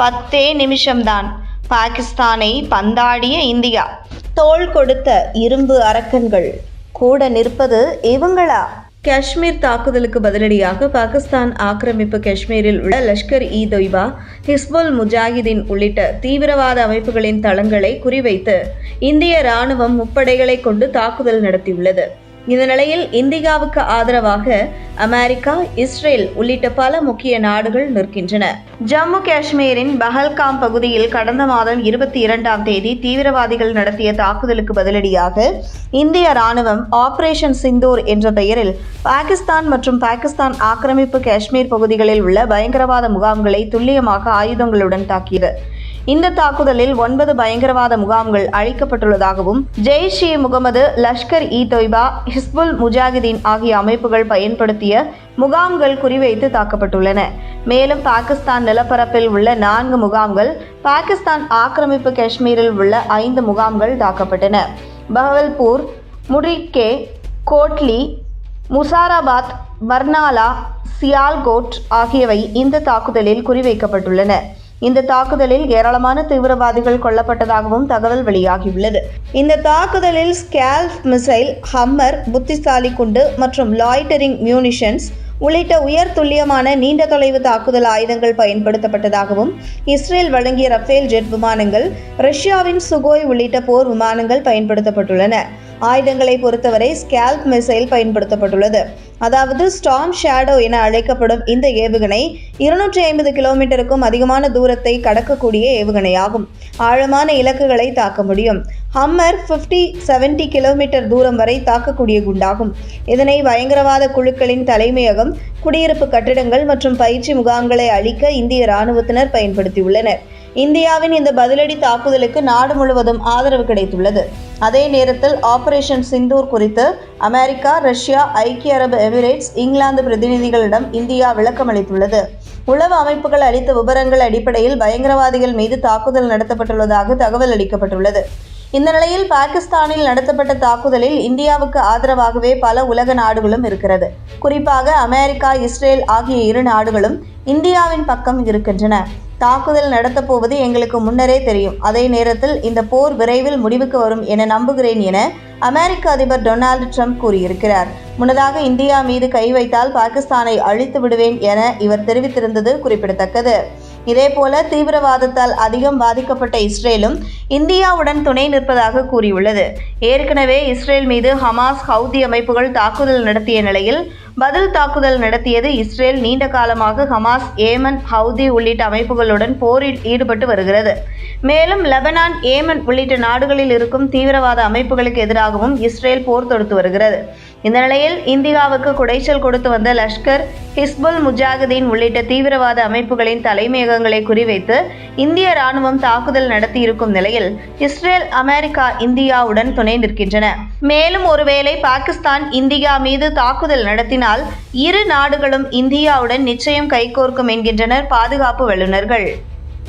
பத்தே நிமிஷம்தான். பாகிஸ்தானை பந்தாடிய இந்தியா. தோள் கொடுத்த இரும்பு அரக்கன்கள். கூட நிற்பது இவங்களா? காஷ்மீர் தாக்குதலுக்கு பதிலடியாக பாகிஸ்தான் ஆக்கிரமிப்பு காஷ்மீரில் உள்ள லஷ்கர் இ தொய்பா ஹிஸ்புல் முஜாஹிதீன் உள்ளிட்ட தீவிரவாத அமைப்புகளின் தளங்களை குறிவைத்து இந்திய ராணுவம் முப்படைகளை கொண்டு தாக்குதல் நடத்தியுள்ளது. இந்த நிலையில் இந்தியாவுக்கு ஆதரவாக அமெரிக்கா இஸ்ரேல் உள்ளிட்ட பல முக்கிய நாடுகள் நிற்கின்றன. ஜம்மு காஷ்மீரின் பஹல்காம் பகுதியில் கடந்த மாதம் இருபத்தி இரண்டாம் தேதி தீவிரவாதிகள் நடத்திய தாக்குதலுக்கு பதிலடியாக இந்திய ராணுவம் ஆபரேஷன் சிந்தூர் என்ற பெயரில் பாகிஸ்தான் மற்றும் பாகிஸ்தான் ஆக்கிரமிப்பு காஷ்மீர் பகுதிகளில் உள்ள பயங்கரவாத முகாம்களை துல்லியமாக ஆயுதங்களுடன் தாக்கியது. இந்த தாக்குதலில் ஒன்பது பயங்கரவாத முகாம்கள் அழிக்கப்பட்டுள்ளதாகவும் ஜெய்ஷ் இ முகமது லஷ்கர் இ தொய்பா ஹிஸ்புல் முஜாஹிதீன் ஆகிய அமைப்புகள் பயன்படுத்திய முகாம்கள் குறிவைத்து தாக்கப்பட்டுள்ளன. மேலும் பாகிஸ்தான் நிலப்பரப்பில் உள்ள நான்கு முகாம்கள் பாகிஸ்தான் ஆக்கிரமிப்பு காஷ்மீரில் உள்ள ஐந்து முகாம்கள் தாக்கப்பட்டன. பஹவல்பூர் முரிக்கே கோட்லி முசாராபாத் பர்னாலா சியால்கோட் ஆகியவை இந்த தாக்குதலில் குறிவைக்கப்பட்டுள்ளன. இந்த தாக்குதலில் ஏராளமான தீவிரவாதிகள் கொல்லப்பட்டதாகவும் தகவல் வெளியாகியுள்ளது. இந்த தாக்குதலில் ஸ்கேல்ப் மிசைல் ஹம்மர் புத்திசாலி குண்டு மற்றும் லாய்டரிங் மியூனிஷன்ஸ் உள்ளிட்ட உயர் துல்லியமான நீண்ட தொலைவு தாக்குதல் ஆயுதங்கள் பயன்படுத்தப்பட்டதாகவும் இஸ்ரேல் வழங்கிய ரஃபேல் ஜெட் விமானங்கள் ரஷ்யாவின் சுகோய் உள்ளிட்ட போர் விமானங்கள் பயன்படுத்தப்பட்டுள்ளன. ஆயுதங்களை பொறுத்தவரை ஸ்கேல்ப் மிசைல் பயன்படுத்தப்பட்டுள்ளது. அதாவது ஸ்டாம் ஷேடோ என அழைக்கப்படும் இந்த ஏவுகணை இருநூற்றி ஐம்பது கிலோமீட்டருக்கும் அதிகமான தூரத்தை கடக்கக்கூடிய ஏவுகணையாகும். ஆழமான இலக்குகளை தாக்க முடியும். ஹம்மர் 50 70 கிலோமீட்டர் தூரம் வரை தாக்கக்கூடிய குண்டாகும். இதனை பயங்கரவாத குழுக்களின் தலைமையகம் குடியிருப்பு கட்டிடங்கள் மற்றும் பயிற்சி முகாம்களை அழிக்க இந்திய இராணுவத்தினர் பயன்படுத்தியுள்ளனர். இந்தியாவின் இந்த பதிலடி தாக்குதலுக்கு நாடு முழுவதும் ஆதரவு கிடைத்துள்ளது. அதே நேரத்தில் ஆபரேஷன் சிந்தூர் குறித்து அமெரிக்கா ரஷ்யா ஐக்கிய அரபு எமிரேட்ஸ் இங்கிலாந்து பிரதிநிதிகளிடம் இந்தியா விளக்கம் அளித்துள்ளது. உளவு அமைப்புகள் அளித்த விவரங்கள் அடிப்படையில் பயங்கரவாதிகள் மீது தாக்குதல் நடத்தப்பட்டுள்ளதாக தகவல் அளிக்கப்பட்டுள்ளது. இந்த நிலையில் பாகிஸ்தானில் நடத்தப்பட்ட தாக்குதலில் இந்தியாவுக்கு ஆதரவாகவே பல உலக நாடுகளும் இருக்கிறது. குறிப்பாக அமெரிக்கா இஸ்ரேல் ஆகிய இரு நாடுகளும் இந்தியாவின் பக்கம் இருக்கின்றன. தாக்குதல் நடத்தப்போவது எங்களுக்கு முன்னரே தெரியும். அதே நேரத்தில் இந்த போர் விரைவில் முடிவுக்கு வரும் என நம்புகிறேன் என அமெரிக்க அதிபர் டொனால்டு ட்ரம்ப் கூறியிருக்கிறார். முன்னதாக இந்தியா மீது கை வைத்தால் பாகிஸ்தானை அழித்து விடுவேன் என இவர் தெரிவித்திருந்தது குறிப்பிடத்தக்கது. இதேபோல தீவிரவாதத்தால் அதிகம் பாதிக்கப்பட்ட இஸ்ரேலும் இந்தியாவுடன் துணை நிற்பதாக கூறியுள்ளது. ஏற்கனவே இஸ்ரேல் மீது ஹமாஸ் ஹவுதி அமைப்புகள் தாக்குதல் நடத்திய நிலையில் பதில் தாக்குதல் நடத்தியது இஸ்ரேல் நீண்ட காலமாக ஹமாஸ் ஏமன் ஹவுதி உள்ளிட்ட அமைப்புகளுடன் போரில் ஈடுபட்டு வருகிறது. மேலும் லெபனான் ஏமன் உள்ளிட்ட நாடுகளில் இருக்கும் தீவிரவாத அமைப்புகளுக்கு எதிராகவும் இஸ்ரேல் போர் தொடுத்து வருகிறது. இந்த நிலையில் இந்தியாவுக்கு குடைச்சல் கொடுத்து வந்த லஷ்கர் ஹிஸ்புல் முஜாஹிதீன் உள்ளிட்ட தீவிரவாத அமைப்புகளின் தலைமையகங்களை குறிவைத்து இந்திய ராணுவம் தாக்குதல் நடத்தியிருக்கும் நிலையில் இஸ்ரேல் அமெரிக்கா இந்தியாவுடன் துணை நிற்கின்றன மேலும் ஒருவேளை பாகிஸ்தான் இந்தியா மீது தாக்குதல் நடத்தினால் இரு நாடுகளும் இந்தியாவுடன் நிச்சயம் கைகோர்க்கும் என்கின்றனர் பாதுகாப்பு வல்லுநர்கள்.